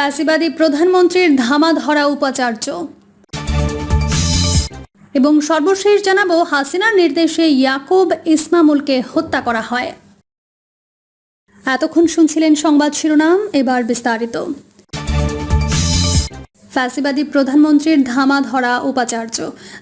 ফ্যাসিবাদী প্রধানমন্ত্রীর ধামা ধরা উপাচার্য। এবং সর্বশেষ জানাব, হাসিনার নির্দেশে ইয়াকুব ইসমামুলকে হত্যা করা হয়। এতক্ষণ শুনছিলেন সংবাদ শিরোনাম, এবার বিস্তারিত। ফ্যাসিবাদী প্রধানমন্ত্রীর ধামা ধরা উপাচার্য।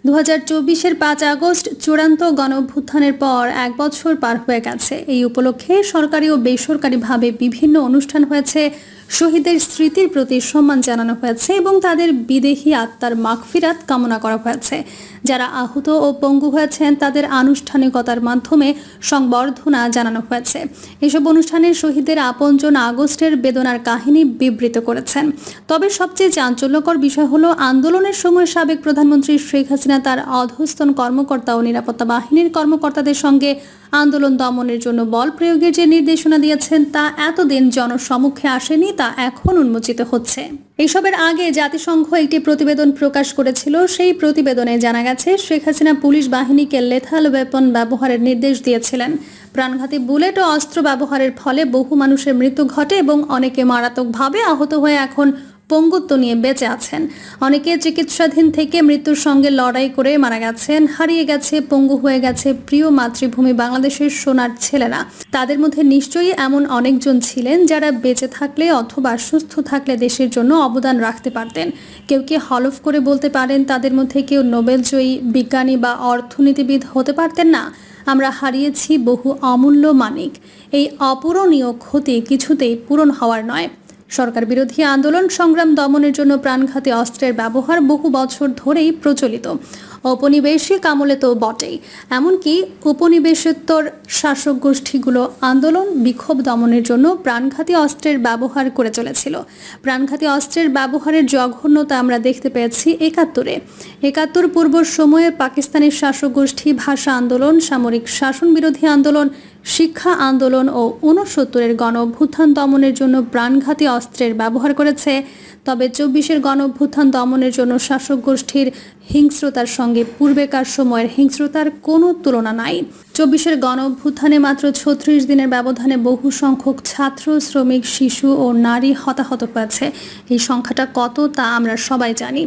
দু হাজার চব্বিশের পাঁচ আগস্ট চূড়ান্ত গণভ্যুত্থানের পর এক বছর পার হয়ে গেছে। এই উপলক্ষে সরকারি ও বেসরকারিভাবে বিভিন্ন অনুষ্ঠান হয়েছে শহীদের স্মৃতির প্রতি সম্মান জানানো হয়েছে এবং তাদের বিদেহী আত্মার মাগফিরাত কামনা করা হয়েছে। যারা আহত ও পঙ্গু হয়েছেন, তাদের আনুষ্ঠানিকতার মাধ্যমে সংবর্ধনা জানানো হয়েছে। এসব অনুষ্ঠানে শহীদের আপনজন আগস্টের বেদনার কাহিনী বিবৃত করেছেন। তবে সবচেয়ে চাঞ্চল্যকর বিষয় হলো, আন্দোলনের সময় সাবেক প্রধানমন্ত্রী শেখ হাসিনা তার অধস্তন কর্মকর্তা ও নিরাপত্তা বাহিনীর কর্মকর্তাদের সঙ্গে আন্দোলন দমনের জন্য বল প্রয়োগের যে নির্দেশনা দিয়েছেন, তা এতদিন জনসমক্ষে আসেনি, তা এখন উন্মোচিত হচ্ছে। এসবের আগে জাতিসংঘ একটি প্রতিবেদন প্রকাশ করেছিল। সেই প্রতিবেদনে জানা গেছে, শেখ হাসিনা পুলিশ বাহিনীকে লেথাল ওয়েপন ব্যবহারের নির্দেশ দিয়েছিলেন। প্রাণঘাতী বুলেট ও অস্ত্র ব্যবহারের ফলে বহু মানুষের মৃত্যু ঘটে এবং অনেকে মারাত্মকভাবে আহত হয়ে এখন পঙ্গুত্ব নিয়ে বেঁচে আছেন। অনেকে চিকিৎসাধীন থেকে মৃত্যুর সঙ্গে লড়াই করে মারা গেছেন। হারিয়ে গেছে, পঙ্গু হয়ে গেছে প্রিয় মাতৃভূমি বাংলাদেশের সোনার ছেলেরা। তাদের মধ্যে নিশ্চয়ই এমন অনেকজন ছিলেন যারা বেঁচে থাকলে অথবা সুস্থ থাকলে দেশের জন্য অবদান রাখতে পারতেন। কেউ কি হলফ করে বলতে পারেন তাদের মধ্যে কেউ নোবেলজয়ী, বিজ্ঞানী বা অর্থনীতিবিদ হতে পারতেন না? আমরা হারিয়েছি বহু অমূল্য মানিক। এই অপূরণীয় ক্ষতি কিছুতেই পূরণ হওয়ার নয়। সরকার বিরোধী আন্দোলন সংগ্রাম দমনের জন্য প্রাণঘাতী অস্ত্রের ব্যবহার বহু বছর ধরেই প্রচলিত। ঔপনিবেশিক আমলে তো বটেই। এমনকি উপনিবেশোত্তর শাসক গোষ্ঠীগুলো আন্দোলন, বিক্ষোভ দমনের জন্য প্রাণঘাতী অস্ত্রের ব্যবহার করে চলেছিল। প্রাণঘাতী অস্ত্রের ব্যবহারের জঘন্যতা আমরা দেখতে পেয়েছি একাত্তরে। একাত্তর পূর্ব সময়ে পাকিস্তানের শাসক গোষ্ঠী ভাষা আন্দোলন, সামরিক শাসন বিরোধী আন্দোলন, শিক্ষা আন্দোলন ও ঊনসত্তরের গণ অভ্যুত্থান দমনের জন্য প্রাণঘাতী অস্ত্রের ব্যবহার করেছে। তবে চব্বিশের গণ অভ্যুত্থান দমনের জন্য শাসক গোষ্ঠীর হিংস্রতার সঙ্গে পূর্বেকার সময়ের হিংস্রতার কোনো তুলনা নাই। চব্বিশের গণ অভ্যুত্থানে মাত্র ছত্রিশ দিনের ব্যবধানে বহু সংখ্যক ছাত্র, শ্রমিক, শিশু ও নারী হতাহত হয়েছে। এই সংখ্যাটা কত তা আমরা সবাই জানি।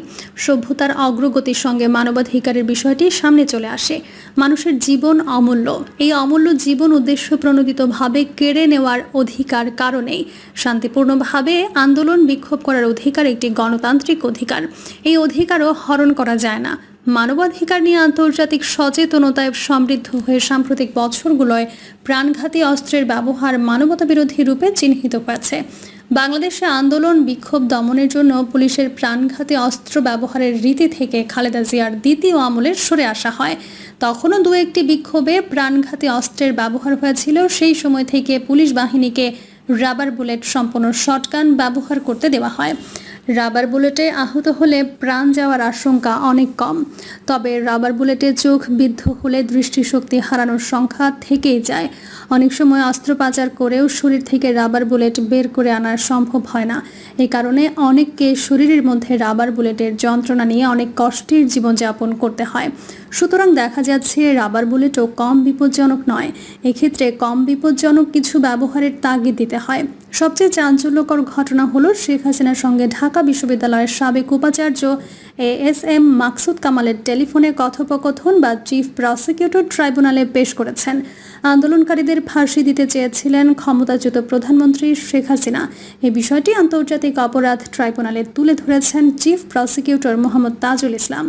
সভ্যতার অগ্রগতির সঙ্গে মানবাধিকারের বিষয়টি সামনে চলে আসে। মানুষের জীবন অমূল্য। এই অমূল্য জীবন উদ্দেশ্য প্রণোদিতভাবে কেড়ে নেওয়ার অধিকার কারণেই শান্তিপূর্ণভাবে আন্দোলন বিক্ষোভ করার অধিকার একটি গণতান্ত্রিক অধিকার। এই অধিকারও হরণ করা যায় না। মানবাধিকার নিয়ে আন্তর্জাতিক সচেতনতায় সমৃদ্ধ হয়ে সাম্প্রতিক বছরগুলোয় প্রাণঘাতী অস্ত্রের ব্যবহার মানবতা বিরোধী রূপে চিহ্নিত হয়েছে। বাংলাদেশে আন্দোলন, বিক্ষোভ, দমনের জন্য পুলিশের প্রাণঘাতী অস্ত্র ব্যবহারের রীতি থেকে খালেদা জিয়ার দ্বিতীয় আমলের সরে আসা হয়। তখনও দু একটি বিক্ষোভে প্রাণঘাতী অস্ত্রের ব্যবহার হয়েছিল। সেই সময় থেকে পুলিশ বাহিনীকে রাবার বুলেট সম্পন্ন শটগান ব্যবহার করতে দেওয়া হয়। রাবার বুলেটে আহত হলে প্রাণ যাওয়ার আশঙ্কা অনেক কম। তবে রাবার বুলেটে চোখ বিদ্ধ হলে দৃষ্টিশক্তি হারানোর সংখ্যা থেকেই যায়। অনেক সময় অস্ত্রোপচার করেও শরীর থেকে রাবার বুলেট বের করে আনা সম্ভব হয় না। এই কারণে অনেককে শরীরের মধ্যে রাবার বুলেটের যন্ত্রণা নিয়ে অনেক কষ্টের জীবনযাপন করতে হয়। সুতরাং দেখা যাচ্ছে রাবার বুলেটও কম বিপজ্জনক নয়। এক্ষেত্রে কম বিপজ্জনক কিছু ব্যবহারের তাগিদ দিতে হয়। সবচেয়ে চাঞ্চল্যকর ঘটনা হলো শেখ হাসিনার সঙ্গে ঢাকা বিশ্ববিদ্যালয়ের সাবেক উপাচার্য এ এস এম মাকসুদ কামালের টেলিফোনে কথোপকথন বা চিফ প্রসিকিউটর ট্রাইব্যুনালে পেশ করেছেন। আন্দোলনকারীদের ফাঁসি দিতে চেয়েছিলেন ক্ষমতাচ্যুত প্রধানমন্ত্রী শেখ হাসিনা। এই বিষয়টি আন্তর্জাতিক অপরাধ ট্রাইব্যুনালে তুলে ধরেছেন চিফ প্রসিকিউটর মোহাম্মদ তাজুল ইসলাম।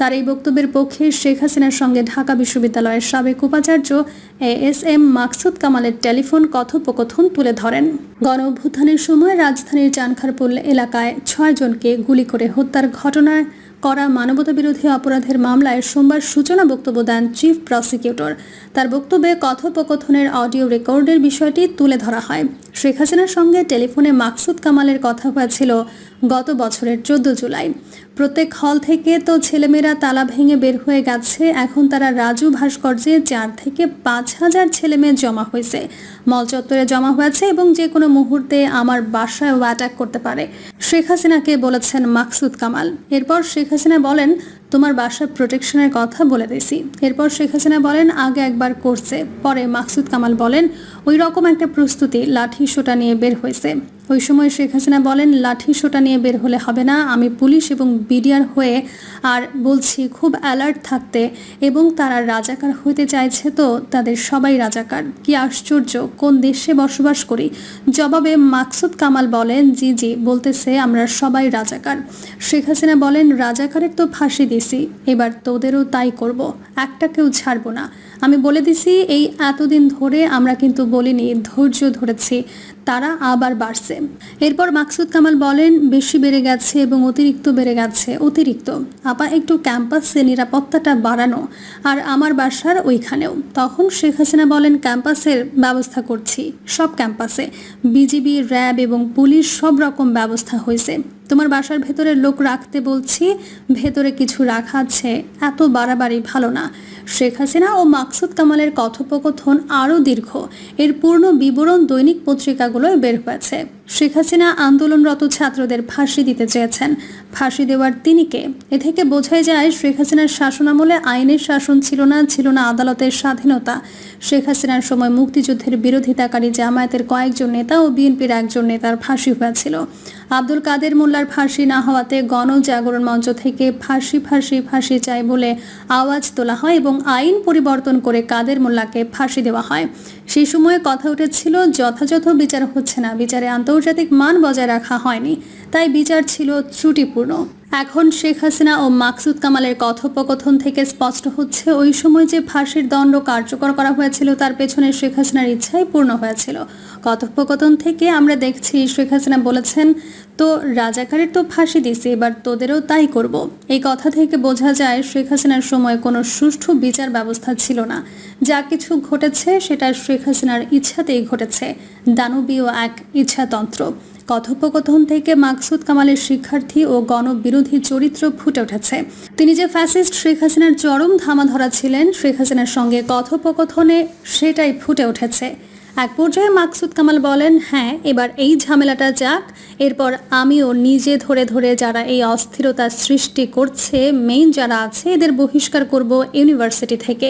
তার এই বক্তব্যের পক্ষে শেখ হাসিনার সঙ্গে ঢাকা বিশ্ববিদ্যালয়ের সাবেক উপাচার্য এ এস এম মাকসুদ কামালের টেলিফোন কথোপকথন তুলে ধরেন। গণ অভ্যুত্থানের সময় রাজধানীর চানখারপুল এলাকায় ছয়জনকে গুলি করে হত্যার ঘটনায় করা মানবতা বিরোধী অপরাধের মামলায় সোমবার সূচনা বক্তব্য দেন চিফ প্রসিকিউটর। তার বক্তব্যে কথোপকথনের অডিও রেকর্ডের বিষয়টি তুলে ধরা হয়। শেখ হাসিনার সঙ্গে টেলিফোনে মাকসুদ কামালের কথা হয়েছিল গত বছরের চোদ্দ জুলাই। প্রত্যেক হল থেকে তো ছেলেমেয়েরা তালা ভেঙে বের হয়ে গেছে, এখন তারা রাজু ভাস্কর্যে চার থেকে পাঁচ হাজার ছেলেমেয়ে জমা হয়েছে। মল চত্বরে জমা হয়েছে এবং যে কোনো মুহূর্তে আমার বাসায়ও অ্যাটাক করতে পারে, শেখ হাসিনাকে বলেছেন মাকসুদ কামাল। এরপর শেখ হাসিনা বলেন তোমার বাসার প্রোটেকশনের কথা বলে দিছি এরপর শেখ হাসিনা বলেন, আগে একবার করছে, পরে মাকসুদ কামাল বলেন, ওই রকম একটা প্রস্তুতি, লাঠি, সোটা নিয়ে বের হয়েছে। ওই সময় শেখ হাসিনা বলেন, লাঠি সোটা নিয়ে বের হলে হবে না। আমি পুলিশ এবং বিডিআর হয়ে আর বলছি, খুব অ্যালার্ট থাকতে এবং তারা রাজাকার হইতে চাইছে তো তাদের সবাই রাজাকার। কি আশ্চর্য, কোন দেশে বসবাস করি? জবাবে মাকসুদ কামাল বলেন, জি জি, বলতেছে আমরা সবাই রাজাকার। শেখ হাসিনা বলেন, রাজাকারের তো ফাঁসি দিছি, এবার তোদেরও তাই করব। একটাকেও ছাড়বো না। আমি বলে দিছি, এই এতদিন ধরে আমরা কিন্তু বলিনি, ধৈর্য ধরেছি, তারা আবার বাড়ছে। এরপর মাকসুদ কামাল বলেন, বেশি বেড়ে গেছে এবং অতিরিক্ত বেড়ে গেছে, অতিরিক্ত। আপা একটু ক্যাম্পাসে নিরাপত্তাটা বাড়ানো, আর আমার বাসার ওইখানেও। তখন শেখ হাসিনা বলেন, ক্যাম্পাসের ব্যবস্থা করছি, সব ক্যাম্পাসে। বিজিবি, র্যাব এবং পুলিশ সব রকম ব্যবস্থা হয়েছে। তোমার বাসার ভেতরে লোক রাখতে বলছি, ভেতরে কিছু রাখা আছে, এত বাড়াবাড়ি ভালো না। শেখ হাসিনা ও মাকসুদ কামালের কথোপকথন আরও দীর্ঘ। এর পূর্ণ বিবরণ দৈনিক পত্রিকাগুলোয় বের হয়েছে। শেখ হাসিনা আন্দোলনরত ছাত্রদের ফাঁসি দিতে চেয়েছেন। ফাঁসি দেওয়ার তিনি কে এ থেকে বোঝাই যায়, শেখ হাসিনার শাসনামলে আইনের শাসন ছিল না ছিল না আদালতের স্বাধীনতা। শেখ হাসিনার সময় মুক্তিযুদ্ধের বিরোধিতাকারী জামায়াতের কয়েকজন নেতা ও বিএনপির একজন নেতার ফাঁসি হয়েছিল। আব্দুল কাদের মোল্লার ফাঁসি না হওয়াতে গণজাগরণ মঞ্চ থেকে ফাঁসি ফাঁসি ফাঁসি চাই বলে আওয়াজ তোলা হয় এবং আইন পরিবর্তন করে কাদের মোল্লাকে ফাঁসি দেওয়া হয়। সেই সময়ে কথা উঠেছিল, যথাযথ বিচার হচ্ছে না। বিচারে আন্তর্জাতিক মান বজায় রাখা হয়নি, তাই বিচার ছিল ত্রুটিপূর্ণ। এখন শেখ হাসিনা ও মাকসুদ কামালের কথোপকথন থেকে স্পষ্ট হচ্ছে, ওই সময় যে ফাঁসির দণ্ড কার্যকর করা হয়েছিল তার পেছনে শেখ হাসিনার ইচ্ছাই পূর্ণ হয়েছিল। কথোপকথন থেকে আমরা দেখছি শেখ হাসিনা বলেছেন, তো রাজাকারের তো ফাঁসি দিছি, এবার তোদেরও তাই করব। এই কথা থেকে বোঝা যায় শেখ হাসিনার সময় কোনো সুষ্ঠু বিচার ব্যবস্থা ছিল না। যা কিছু ঘটেছে সেটা শেখ হাসিনার ইচ্ছাতেই ঘটেছে। দানবীয় এক ইচ্ছাতন্ত্র। কথোপকথন থেকে মাকসুদ কামালের শিক্ষার্থী ও গণবিরোধী চরিত্র ফুটে উঠেছে। তিনি যে ফ্যাসিস্ট শেখ হাসিনার চরম ধামাধরা ছিলেন, শেখ হাসিনার সঙ্গে কথোপকথনে সেটাই ফুটে উঠেছে। এক পর্যায়ে মাকসুদ কামাল বলেন হ্যাঁ এবার এই ঝামেলাটা যাক। এরপর আমিও নিজে ধরে ধরে যারা এই অস্থিরতা সৃষ্টি করছে মেইন যারা আছে, এদের বহিষ্কার করব ইউনিভার্সিটি থেকে।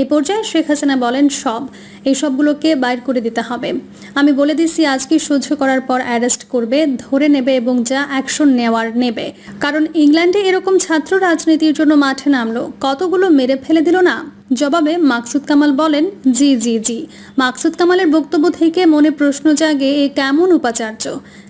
এই পর্যায়ে শেখ হাসিনা বলেন, সব। এই সবগুলোকে বাইর করে দিতে হবে। আমি বলে দিছি আজকে সহ্য করার পর অ্যারেস্ট করবে, ধরে নেবে এবং যা অ্যাকশন নেওয়ার নেবে। কারণ ইংল্যান্ডে এরকম ছাত্র রাজনীতির জন্য মাঠে নামলো। কতগুলো মেরে ফেলে দিল না? জবাবে মাকসুদ কামাল বলেন, জি জি জি। মাকসুদ কামালের বক্তব্য থেকে মনে প্রশ্ন জাগে এ কেমন উপাচার্য?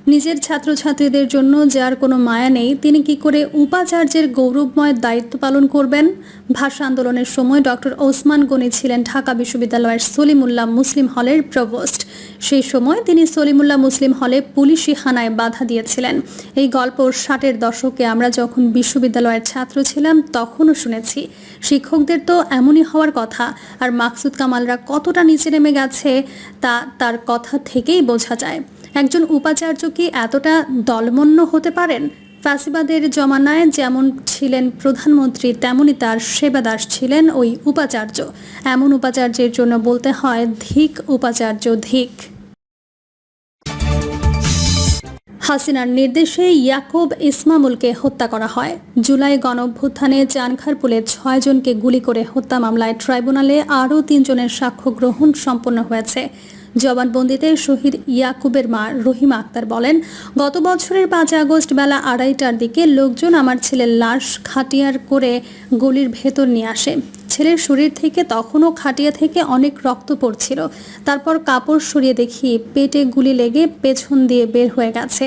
নিজের ছাত্রছাত্রীদের জন্য যার কোনো মায়া নেই, তিনি কি করে উপাচার্যের গৌরবময় দায়িত্ব পালন করবেন? ভাষা আন্দোলনের সময় ডক্টর ওসমান গনি ছিলেন ঢাকা বিশ্ববিদ্যালয়ের সলিমুল্লাহ মুসলিম হলের প্রভোস্ট। সেই সময় তিনি সলিমুল্লাহ মুসলিম হলে পুলিশি হানায় বাধা দিয়েছিলেন। এই গল্প ষাটের দশকে আমরা যখন বিশ্ববিদ্যালয়ের ছাত্র ছিলাম তখনও শুনেছি। শিক্ষকদের তো এমনই হওয়ার কথা, আর মাকসুদ কামালরা কতটা নিচে নেমে গেছে তা তার কথা থেকেই বোঝা যায়। একজন উপাচার্য কি এতটা দলমন্য হতে পারেন? ফ্যাসিবাদের জমানায় যেমন ছিলেন প্রধানমন্ত্রী, তেমনি তার সেবাদাস ছিলেন ওই উপাচার্য। এমন উপাচার্যের জন্য বলতে হয় ধিক উপাচার্য ধিক। হাসিনার নির্দেশে ইয়াকুব ইসমামুলকে হত্যা করা হয়। জুলাই গণঅভ্যুত্থানে জানখারপুলে ছয়জনকে গুলি করে হত্যা মামলায় ট্রাইব্যুনালে আরও তিনজনের সাক্ষ্য গ্রহণ সম্পন্ন হয়েছে। জবানবন্দিতে শহীদ ইয়াকুবের মা রহিমা আক্তার বলেন, গত বছরের পাঁচ আগস্ট বেলা আড়াইটার দিকে লোকজন আমার ছেলের লাশ খাটিয়ার করে গলির ভেতর নিয়ে আসে। ছেলের শরীর থেকে তখনও খাটিয়া থেকে অনেক রক্ত পড়ছিল। তারপর কাপড় সরিয়ে দেখি পেটে গুলি লেগে পেছন দিয়ে বের হয়ে গেছে।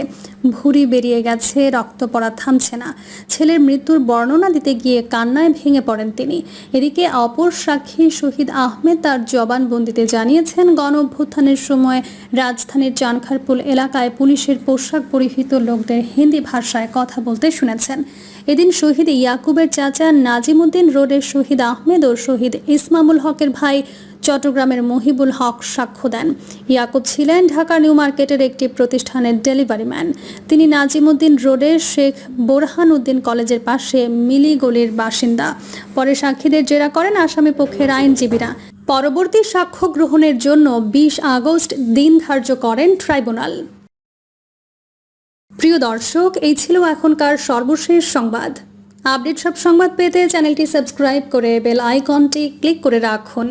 ভুঁড়ি বেরিয়ে গেছে, রক্ত পড়া থামছে না। ছেলের মৃত্যুর বর্ণনা দিতে গিয়ে কান্নায় ভেঙে পড়েন তিনি। এদিকে অপর সাক্ষী শহীদ আহমেদ তার জবানবন্দিতে জানিয়েছেন গণ অভ্যুত্থানের সময় রাজধানীর চানখারপুল এলাকায় পুলিশের পোশাক পরিহিত লোকদের হিন্দি ভাষায় কথা বলতে শুনেছেন। এদিন শহীদ ইয়াকুবের চাচা নাজিমুদ্দিন রোডের শহীদ আহমেদ ও শহীদ ইসমামুল হকের ভাই চট্টগ্রামের মহিবুল হক সাক্ষ্য দেন। ইয়াকুব ছিলেন ঢাকা নিউ মার্কেটের একটি প্রতিষ্ঠানের ডেলিভারি ম্যান। তিনি নাজিমুদ্দিন রোডের শেখ বোরহান উদ্দিন কলেজের পাশে মিলি গলির বাসিন্দা। পরে সাক্ষীদের জেরা করেন আসামি পক্ষের আইনজীবীরা। পরবর্তী সাক্ষ্য গ্রহণের জন্য বিশ আগস্ট দিন ধার্য করেন ট্রাইব্যুনাল। প্রিয় দর্শক, এই ছিল এখনকার সর্বশেষ সংবাদ। আপডেট সব সংবাদ পেতে চ্যানেলটি সাবস্ক্রাইব করে বেল আইকনটি ক্লিক করে রাখুন।